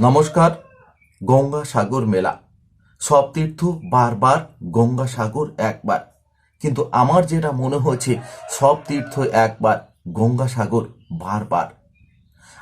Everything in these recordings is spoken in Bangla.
নমস্কার, গঙ্গা সাগর মেলা। সব তীর্থ বারবার গঙ্গা সাগর একবার। কিন্তু আমার যেটা মনে হচ্ছে সব তীর্থ একবার, গঙ্গা সাগর বারবার।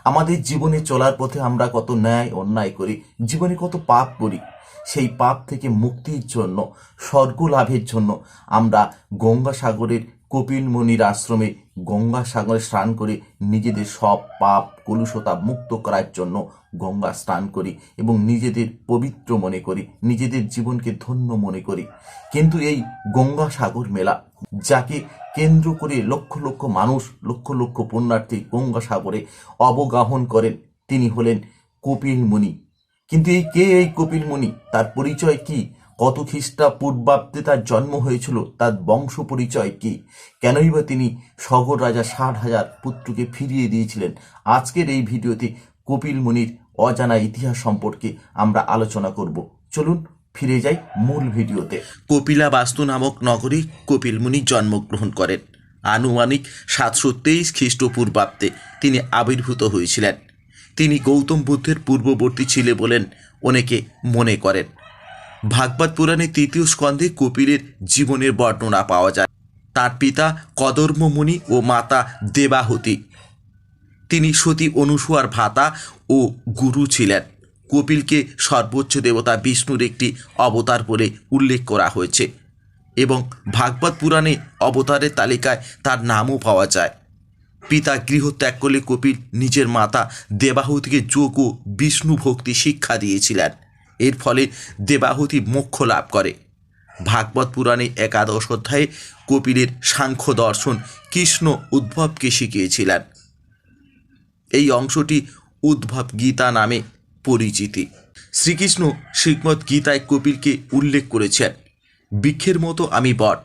আমাদের জীবনে চলার পথে আমরা কত ন্যায় অন্যায় করি, জীবনে কত পাপ করি, সেই পাপ থেকে মুক্তির জন্য স্বর্গ লাভের জন্য আমরা গঙ্গা সাগরের কপিল মুনির আশ্রমে গঙ্গা সাগরে স্নান করে নিজেদের সব পাপ, কলুষতা মুক্ত করার জন্য গঙ্গা স্নান করি এবং নিজেদের পবিত্র মনে করি, নিজেদের জীবনকে ধন্য মনে করি। কিন্তু এই গঙ্গা সাগর মেলা, যাকে কেন্দ্র করে লক্ষ লক্ষ মানুষ, লক্ষ লক্ষ পুণ্যার্থী গঙ্গা সাগরে অবগাহন করেন, তিনি হলেন কপিল মুনি। কিন্তু এই কে এই কপিল মুনি? তার পরিচয় কি? কত খ্রিস্টাপূর্বাব্দে তার জন্ম হয়েছিল, তার বংশ পরিচয় কি? কেনই বা তিনি সগর রাজা ষাট হাজার পুত্রকে ফিরিয়ে দিয়েছিলেন? আজকের এই ভিডিওতে কপিল মুনির অজানা ইতিহাস সম্পর্কে আমরা আলোচনা করব। চলুন ফিরে যাই মূল ভিডিওতে। কপিলা বাস্তু নামক নগরী কপিল মুনি জন্মগ্রহণ করেন। আনুমানিক সাতশো তেইশ খ্রিস্টপূর্বাব্দে তিনি আবির্ভূত হয়েছিলেন। তিনি গৌতম বুদ্ধের পূর্ববর্তী ছিলে বলেন, অনেকে মনে করেন। ভাগবত পুরাণে তৃতীয় স্কন্ধে কপিলের জীবনের বর্ণনা পাওয়া যায়। তার পিতা কদর্ম মুনি ও মাতা দেবাহুতি। তিনি সতী অনুসুয়ার ভাতা ও গুরু ছিলেন। কপিলকে সর্বোচ্চ দেবতা বিষ্ণুর একটি অবতার বলে উল্লেখ করা হয়েছে এবং ভাগবত পুরাণে অবতারের তালিকায় তার নামও পাওয়া যায়। পিতা গৃহত্যাগ করলে কপিল নিজের মাতা দেবাহুতিকে যোগ ও বিষ্ণু ভক্তি শিক্ষা দিয়েছিলেন। এর ফলে দেবাহুতি মোক্ষ লাভ করে। ভাগবত পুরাণে একাদশ অধ্যায়ে কপিলের সাংখ্য দর্শন কৃষ্ণ উদ্ভবকে শিখিয়েছিলেন। এই অংশটি উদ্ভব গীতা নামে পরিচিতি। শ্রীকৃষ্ণ শ্রীমৎ গীতায় কপিলকে উল্লেখ করেছেন, বৃক্ষের মতো আমি বট,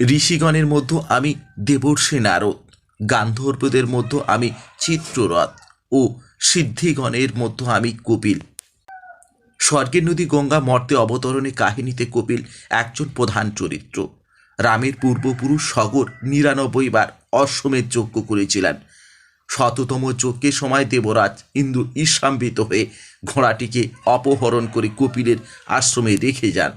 ঋষিগণের মধ্যে আমি দেবর্ষী নারদ, গান্ধর্বদের মধ্যে আমি চিত্ররথ ও সিদ্ধিগণের মধ্যে আমি কপিল। স্বর্গের নদী গঙ্গা মর্তে অবতরণে কাহিনীতে কপিল একজন প্রধান চরিত্র। রামের পূর্বপুরুষ সগর নিরানব্বই বার অশ্বমেধ যজ্ঞ করেছিলেন। শততম যজ্ঞের সময় দেবরাজ ইন্দু ঈর্ষাম্বিত হয়ে ঘোড়াটিকে অপহরণ করে কপিলের আশ্রমে রেখে যান।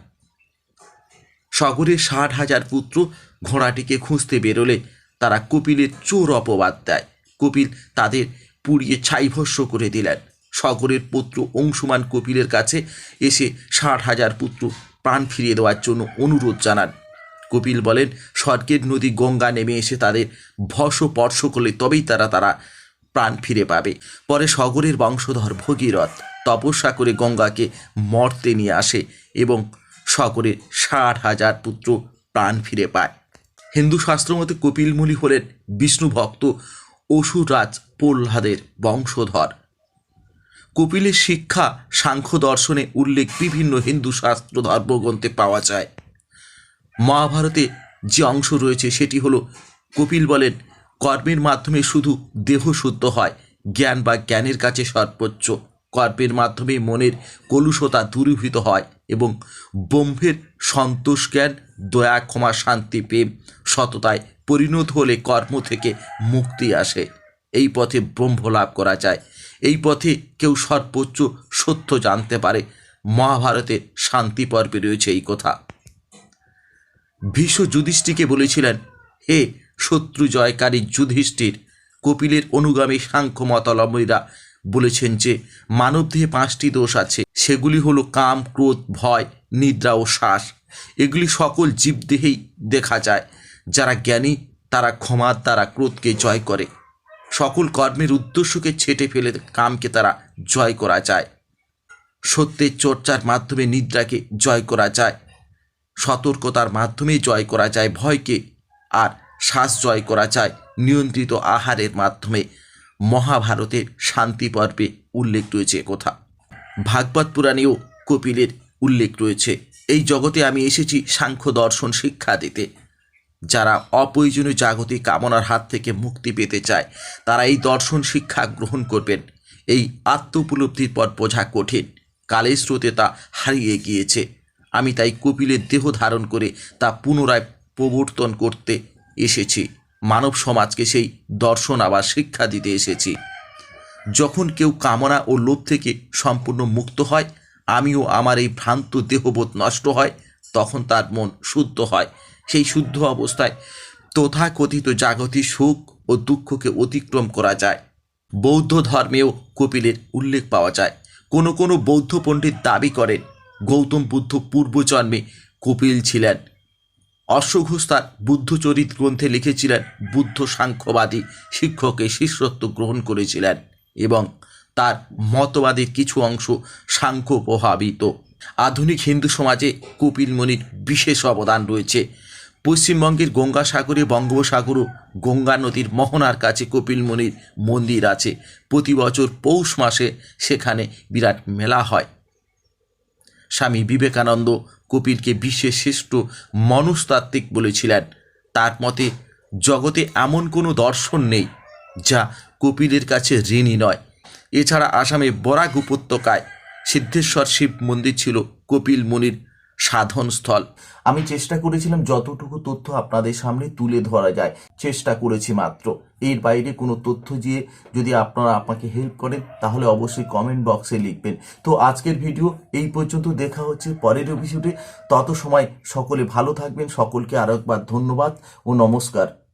সগরের ষাট হাজার পুত্র ঘোড়াটিকে খুঁজতে বেরোলে তারা কপিলের চোর অপবাদ দেয়। কপিল তাদের পুড়িয়ে ছাইভস্য করে দিলেন। সগরের পুত্র অংশুমান কপিলের কাছে এসে ষাট হাজার পুত্র প্রাণ ফিরিয়ে দেওয়ার জন্য অনুরোধ জানান। কপিল বলেন, স্বর্গের নদী গঙ্গা নেমে এসে তাদের স্পর্শ করলে তবেই তারা তারা প্রাণ ফিরে পাবে। পরে সগরের বংশধর ভগীরথ তপস্যা করে গঙ্গাকে মর্তে নিয়ে আসে এবং সকলের ষাট হাজার পুত্র প্রাণ ফিরে পায়। হিন্দু শাস্ত্র মতে কপিলমুনি হলেন বিষ্ণু ভক্ত অসুররাজ প্রহ্লাদের বংশধর। কপিলের শিক্ষা, সাংখ্য দর্শনে উল্লেখ বিভিন্ন হিন্দু শাস্ত্র ধর্মগ্রন্থে পাওয়া যায়। মহাভারতে যে অংশ রয়েছে সেটি হলো, কপিল বলেন, কর্মের মাধ্যমে শুধু দেহ শুদ্ধ হয়, জ্ঞান বা জ্ঞানের কাছে সর্বোচ্চ। কর্মের মাধ্যমে মনের কলুষতা দূরীভূত হয় এবং ব্রহ্মের সন্তোষ জ্ঞান, দয়া, ক্ষমা, শান্তি, প্রেম, সততায় পরিণত হলে কর্ম থেকে মুক্তি আসে। এই পথে ব্রহ্ম লাভ করা যায়। এই পথে কেউ সর্বোচ্চ সত্য জানতে পারে। মহাভারতের শান্তি পর্বে রয়েছে এই কথা। ভীষ্ম যুধিষ্ঠিকে বলেছিলেন, হে শত্রু জয়কারী যুধিষ্ঠির, কপিলের অনুগামী সাংখ্য মতালম্বীরা বলেছেন যে, মানবদেহে পাঁচটি দোষ আছে। সেগুলি হলো কাম, ক্রোধ, ভয়, নিদ্রা ও শ্বাস। এগুলি সকল জীবদেহেই দেখা যায়। যারা জ্ঞানী, তারা ক্ষমার দ্বারা ক্রোধকে জয় করে। সকল কর্মের উদ্দেশ্যকে ছেটে ফেলে কামকে তারা জয় করা যায় সত্যের চর্চার মাধ্যমে নিদ্রাকে জয় করা যায় সতর্কতার মাধ্যমে জয় করা যায় ভয়কে আর শ্বাস জয় করা যায় নিয়ন্ত্রিত আহারের মাধ্যমে মহাভারতের শান্তি পর্বে উল্লেখ রয়েছে কথা। ভাগবত পুরাণেও কপিলের উল্লেখ রয়েছে। এই জগতে আমি এসেছি সাংখ্য দর্শন শিক্ষা দিতে। যারা অপ্রয়োজনীয় জাগতিক কামনার হাত থেকে মুক্তি পেতে চায়, তারা এই দর্শন শিক্ষা গ্রহণ করবেন। এই আত্ম উপলব্ধির পর বোঝা কঠিন। কালের স্রোতে তা হারিয়ে গিয়েছে। আমি তাই কপিলের দেহ ধারণ করে তা পুনরায় প্রবর্তন করতে এসেছি। মানব সমাজকে সেই দর্শন আবার শিক্ষা দিতে এসেছি। যখন কেউ কামনা ও লোভ থেকে সম্পূর্ণ মুক্ত হয়, আমিও আমার এই ভ্রান্ত দেহবোধ নষ্ট হয়, তখন তার মন শুদ্ধ হয়। সেই শুদ্ধ অবস্থায় তথাকথিত জাগতিক সুখ ও দুঃখকে অতিক্রম করা যায়। বৌদ্ধ ধর্মেও কপিলের উল্লেখ পাওয়া যায়। কোনো কোনো বৌদ্ধ পণ্ডিত দাবি করেন, গৌতম বুদ্ধ পূর্বজন্মে কপিল ছিলেন। অশ্বঘোষ বুদ্ধচরিত গ্রন্থে লিখেছিলেন, বুদ্ধ সাংখ্যবাদী শিক্ষকের শিষ্যত্ব গ্রহণ করেছিলেন এবং তার মতবাদের কিছু অংশ সাংখ্য প্রভাবিত আধুনিক হিন্দু সমাজে কপিল মুনির বিশেষ অবদান রয়েছে। পশ্চিমবঙ্গের গঙ্গাসাগরে, বঙ্গোপসাগর গঙ্গা নদীর মোহনার কাছে কপিল মুনির মন্দির আছে। প্রতি বছর পৌষ মাসে সেখানে বিরাট মেলা হয়। স্বামী বিবেকানন্দ কপিলকে বিশ্বের শ্রেষ্ঠ মনস্তাত্ত্বিক বলেছিলেন। তার মতে, জগতে এমন কোনো দর্শন নেই যা কপিলের কাছে ঋণী নয়। এছাড়া আসামে বরাক উপত্যকায় সিদ্ধেশ্বর শিব মন্দির ছিল কপিল মুনির সাধনস্থল। আমি চেষ্টা করেছিলাম যতটুকু তথ্য আপনাদের সামনে তুলে ধরা যায়, চেষ্টা করেছি মাত্র। এর বাইরে কোনো তথ্য দিয়ে যদি আপনারা আমাকে হেল্প করেন, তাহলে অবশ্যই কমেন্ট বক্সে লিখবেন। তো আজকের ভিডিও এই পর্যন্ত, দেখা হচ্ছে পরের এপিসোডে তত সময় সকলে ভালো থাকবেন, সকলকে আরও একবার ধন্যবাদ ও নমস্কার।